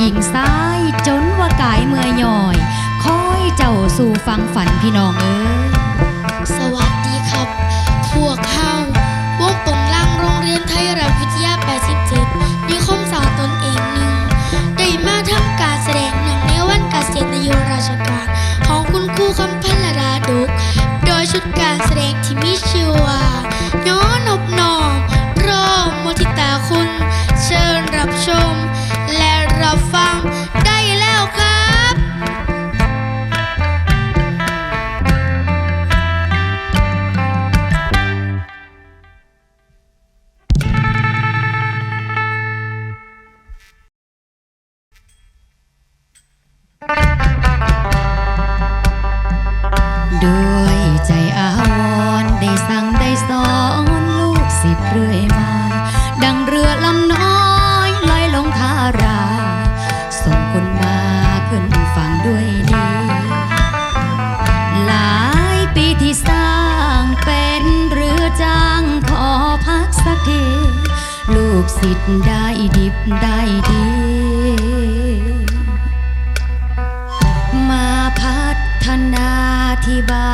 กหญิงซ้ายจนว่ากายเมื่อยย่อย คอยเจ้าสู่ฟังฝันพี่น้องเอ๋ยสวัสดีครับ พวกเข้าวกตรงล่างโรงเรียนไทยรัฐวิทยา 87นิคมสาวตนเองหนึ่ง ได้มาทำการแสดงหนังในวันกเกษียณอายุราชการ ของคุณครูคำพันลดาดุก คนมาขึ้นฝั่งด้วยดี หลายปีที่สร้างเป็นเรือจ้างขอพักสักทีลูกศิษย์ได้ดิบได้ดี มาพัฒนาที่บ้าน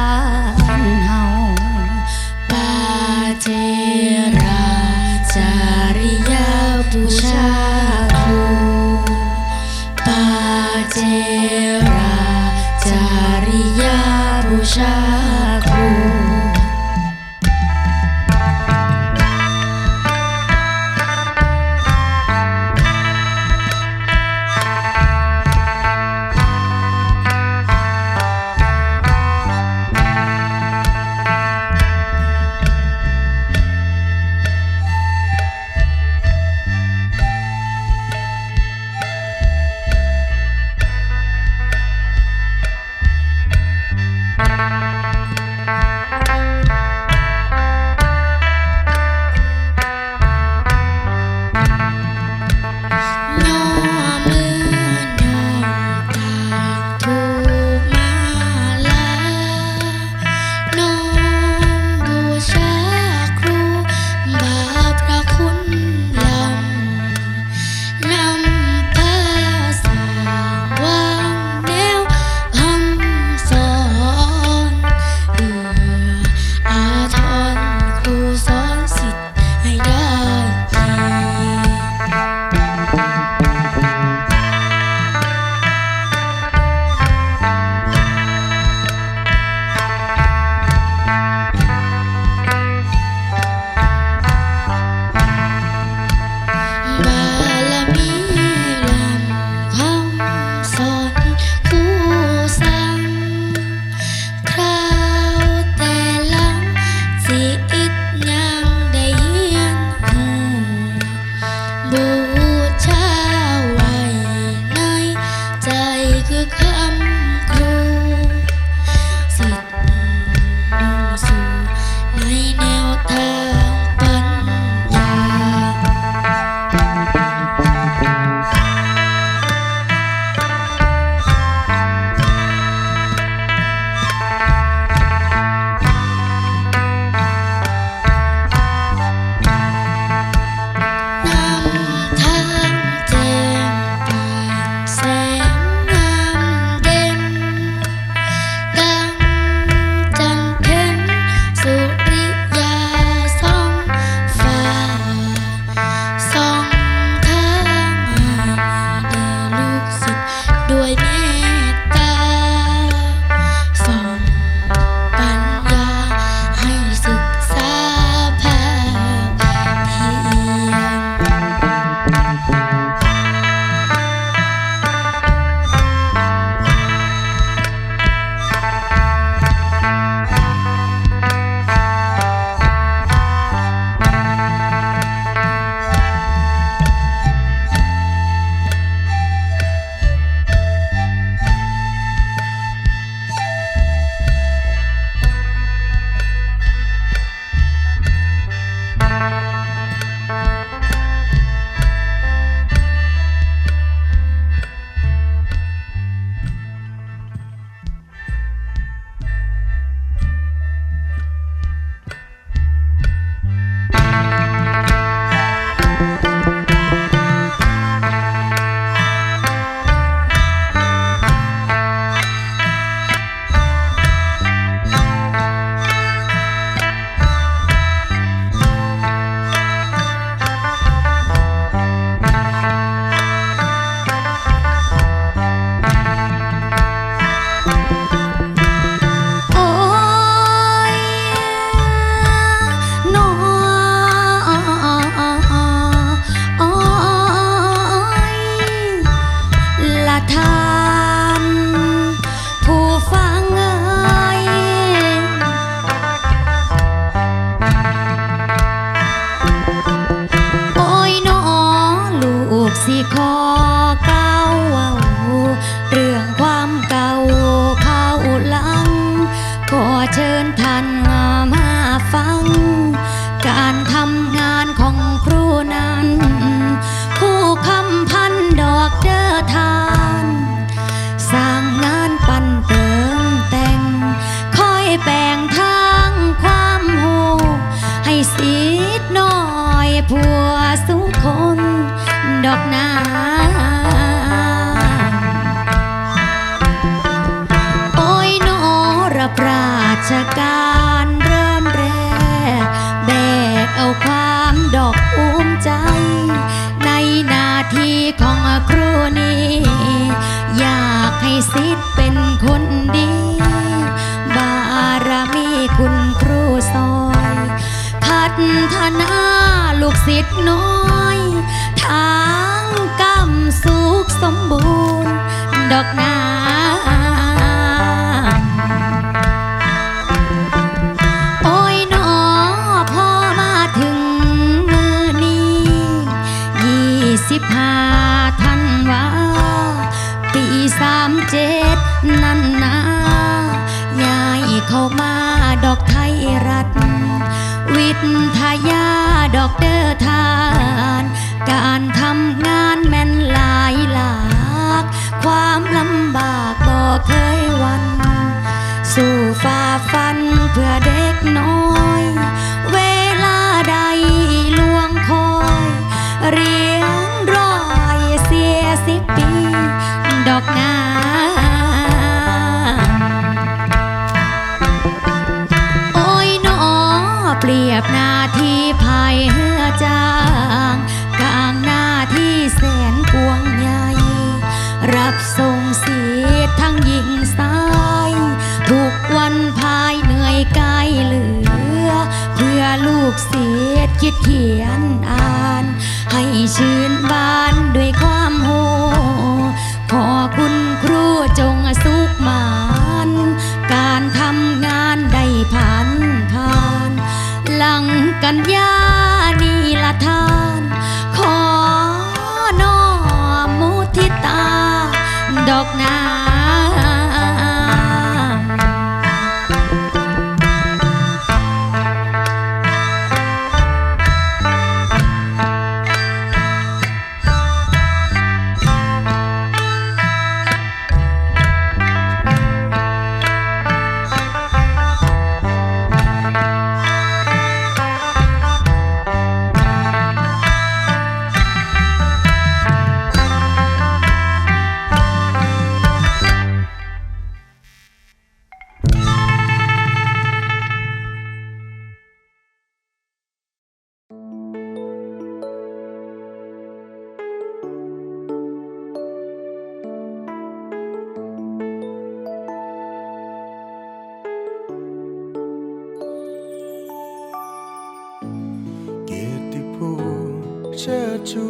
ของครูนั้น ผู้คำพันดอกเดอทาน สร้างงานปันเติมแต่ง คอยแบ่งทางความหูให้สิทธิ์น้อยผัวสุคน ดอกนาโอ้ยโนรับราชการ สิทธิ์เป็นคนดี บารมีคุณครูซอยพัฒนาลูกศิษย์น้อย ทางกำสุขสมบูรณ์ ดอกนาอ้ยหนอพอมาถึงมือนี้ยี่สิบห้า วิทยาดอกเดอทาน การทำงานแม่นหลายหลาก ความลำบากบ่เคยวัน สู่ฝ่าฟันเพื่อเด็กน้อย บหน้าที่ภายเหือจางกลางหน้าที่แสนกวงใหญ่ รับส่งเสียทั้งหญิงสาย ทุกวันภายเหนื่อยกายเหลือ เพื่อลูกเสียดคิดเขียนอ่าน ให้ชื่นบานด้วยความ ญานีละทาน ขอนอมุทิตา ดอกนา เชิดชู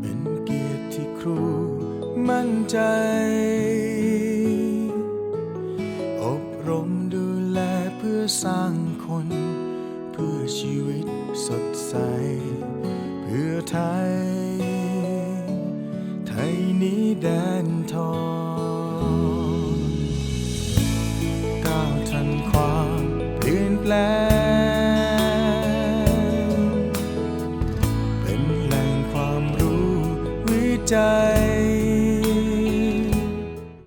เป็นเกียรติที่ครูมั่นใจ อบรมดูแลเพื่อสร้างคน เพื่อชีวิตสดใส เพื่อไทย ไทยนี้แด